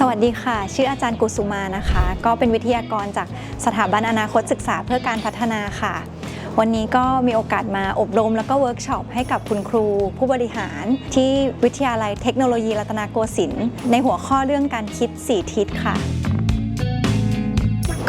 สวัสดีค่ะ ชื่ออาจารย์กุสุมานะคะ ก็เป็นวิทยากรจากสถาบันอนาคตศึกษาเพื่อการพัฒนาค่ะ วันนี้ก็มีโอกาสมาอบรมแล้วก็เวิร์กช็อปให้กับคุณครู ผู้บริหาร ที่วิทยาลัยเทคโนโลยีรัตนโกสินทร์ในหัวข้อเรื่องการคิด 4 ทิศค่ะ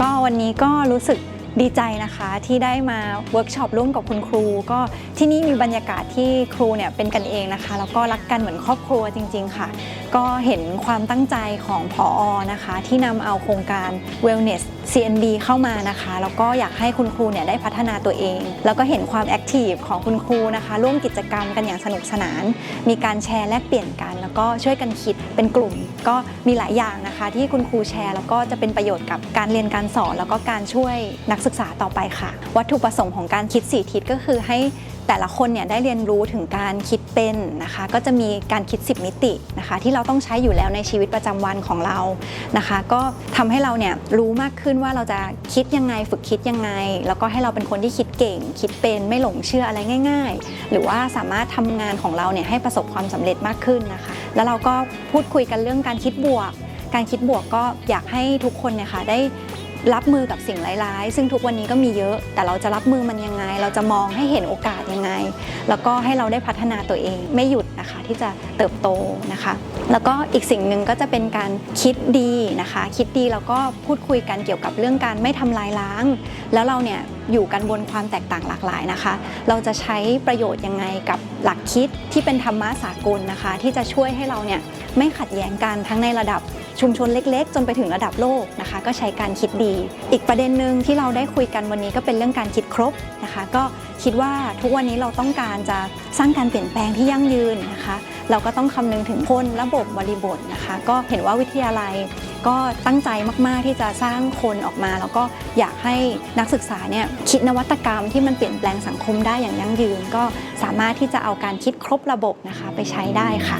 ก็วันนี้ก็รู้สึก ดีใจนะคะที่ได้มาเวิร์กช็อปร่วมกับคุณครู ก็ที่นี่มีบรรยากาศที่ครูเนี่ยเป็นกันเองนะคะ แล้วก็รักกันเหมือนครอบครัวจริง ๆ ค่ะ ก็เห็นความตั้งใจของผออนะคะ ที่นำเอาโครงการ Wellness CNB เข้ามานะคะ แล้วก็อยากให้คุณครูเนี่ยได้พัฒนาตัวเอง แล้วก็เห็นความแอคทีฟของคุณครูนะคะ ร่วมกิจกรรมกันอย่างสนุกสนาน มีการแชร์แลกเปลี่ยนกัน แล้วก็ช่วยกันคิดเป็นกลุ่ม ก็มีหลายอย่างนะคะ ที่คุณครูแชร์ แล้วก็จะเป็นประโยชน์กับการเรียนการสอนแล้วก็การช่วยนักศึกษาต่อไปค่ะ วัตถุประสงค์ของการคิดสี่ทิศก็คือให้แต่ละคนเนี่ยได้เรียนรู้ถึงการคิดเป็นนะคะ ก็จะมีการคิด 10 มิตินะคะ ที่เราต้องใช้อยู่แล้วในชีวิตประจำวันของเรานะคะ ก็ทำให้เราเนี่ยรู้มากขึ้นว่าเราจะคิดยังไงฝึกคิดยังไง แล้วก็ให้เราเป็นคนที่คิดเก่ง คิดเป็นไม่หลงเชื่ออะไรง่าย ๆ หรือว่าสามารถทำงานของเราเนี่ยให้ประสบความสำเร็จมากขึ้นนะคะ แล้วเราก็พูดคุยกันเรื่องการคิดบวก การคิดบวกก็อยากให้ทุกคนเนี่ยค่ะได้ รับมือกับสิ่งร้ายๆ ซึ่งทุกวันนี้ก็มีเยอะ แต่เราจะรับมือมันยังไง เราจะมองให้เห็นโอกาสยังไง แล้วก็ให้เราได้พัฒนาตัวเองไม่หยุดนะคะที่จะเติบโตนะคะ แล้วก็อีกสิ่งหนึ่งก็จะเป็นการคิดดีนะคะ คิดดีแล้วก็พูดคุยกันเกี่ยวกับเรื่องการไม่ทำลายล้าง แล้วเราเนี่ยอยู่กันบนความแตกต่างหลากหลายนะคะ เราจะใช้ประโยชน์ยังไงกับหลักคิดที่เป็นธรรมะสากลนะคะ ที่จะช่วยให้เราเนี่ยไม่ขัดแย้งกันทั้งในระดับชุมชนเล็ก ๆ จนไปถึงระดับโลกนะคะ ก็ใช้การคิดดี อีกประเด็นหนึ่งที่เราได้คุยกันวันนี้ก็เป็นเรื่องการคิดครบนะคะ ก็คิดว่าทุกวันนี้เราต้องการจะสร้างการเปลี่ยนแปลงที่ยั่งยืนนะคะ เราก็ต้องคำนึงถึงคนระบบบริบทนะคะ ก็เห็นว่าวิทยาลัยก็ตั้งใจมากๆที่จะสร้างคนออกมา แล้วก็อยากให้นักศึกษาเนี่ยคิดนวัตกรรมที่มันเปลี่ยนแปลงสังคมได้อย่างยั่งยืน ก็สามารถที่จะเอาการคิดครบระบบนะคะไปใช้ได้ค่ะ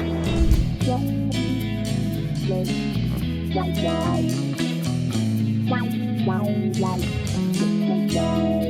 Bye.